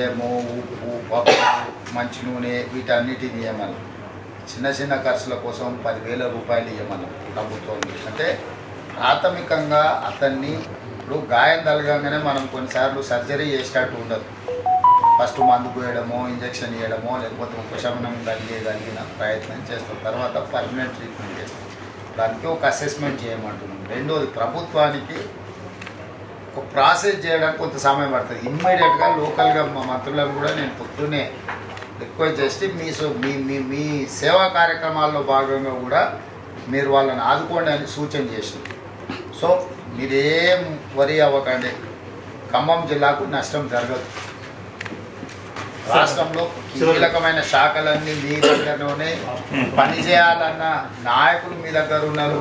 ఉప్పు పప్పు మంచి నూనె వీటన్నిటిని ఇవ్వమని చిన్న చిన్న ఖర్చుల కోసం పదివేల రూపాయలు ఇవ్వమని ప్రభుత్వం. అంటే ప్రాథమికంగా అతన్ని ఇప్పుడు గాయం తలగంగానే మనం కొన్నిసార్లు సర్జరీ చేసేటట్టు ఉండదు. ఫస్ట్ మందు పోయడమో ఇంజక్షన్ ఇవ్వడమో లేకపోతే ఉపశమనం కలిగేదలిగిన ప్రయత్నం చేస్తాం. తర్వాత పర్మనెంట్ ట్రీట్మెంట్ చేస్తాం. దానికి ఒక అసెస్మెంట్ చేయమంటున్నాం. రెండోది ప్రభుత్వానికి ఒక ప్రాసెస్ చేయడానికి కొంత సమయం పడుతుంది. ఇమ్మీడియట్గా లోకల్గా మా మంత్రులను కూడా నేను పొద్దున్నే రిక్వెస్ట్ చేసి మీ సో మీ మీ మీ సేవా కార్యక్రమాల్లో భాగంగా కూడా మీరు వాళ్ళని ఆదుకోండి అని సూచన చేసింది సో మీరేం వరి అవ్వకండి. ఖమ్మం జిల్లాకు నష్టం జరగదు. రాష్ట్రంలో కీలకమైన శాఖలన్నీ మీ దగ్గరలోనే పనిచేయాలన్న నాయకులు మీ దగ్గర ఉన్నారు.